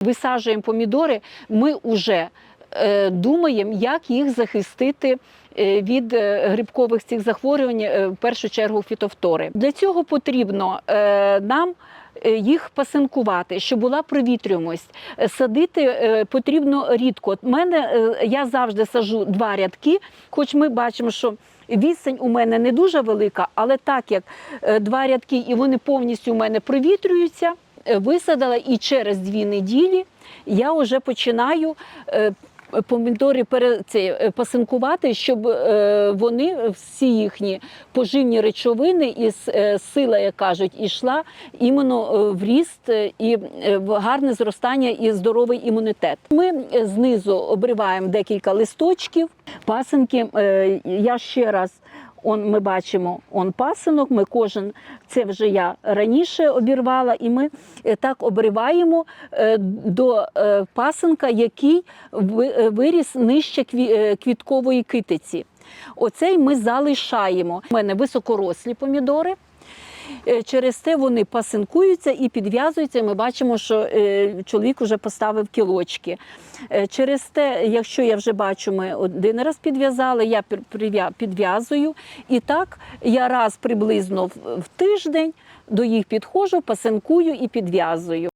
висаджуємо помідори, ми вже е, думаємо, як їх захистити. е, Від е, грибкових цих захворювань, в першу чергу фітофтори. Для цього потрібно нам їх пасинкувати, щоб була провітрюємость. Садити потрібно рідко. От мене я завжди сажу два рядки, хоч ми бачимо, що відстань у мене не дуже велика, але так як два рядки і вони повністю у мене провітрюються, висадила і через дві неділі я вже починаю. е, Помідори пере, це, е, пасинкувати, щоб е, вони всі їхні поживні речовини і е, сила, як кажуть, ішла іменно е, в ріст е, і е, в гарне зростання і здоровий імунітет. Ми е, знизу обриваємо декілька листочків, пасинки. е, Я ще раз. Он ми бачимо он пасинок. Ми кожен це вже я раніше обірвала, і ми е, так обриваємо е, до е, пасинка, який ви- виріс нижче квіткової китиці. Оцей ми залишаємо. У мене високорослі помідори. Е, Через те вони пасинкуються і підв'язуються. Ми бачимо, що е, чоловік вже поставив кілочки. Е, Через те, якщо я вже бачу, ми один раз підв'язали, я підв'язую. І так я раз приблизно в тиждень до їх підходжу, пасинкую і підв'язую.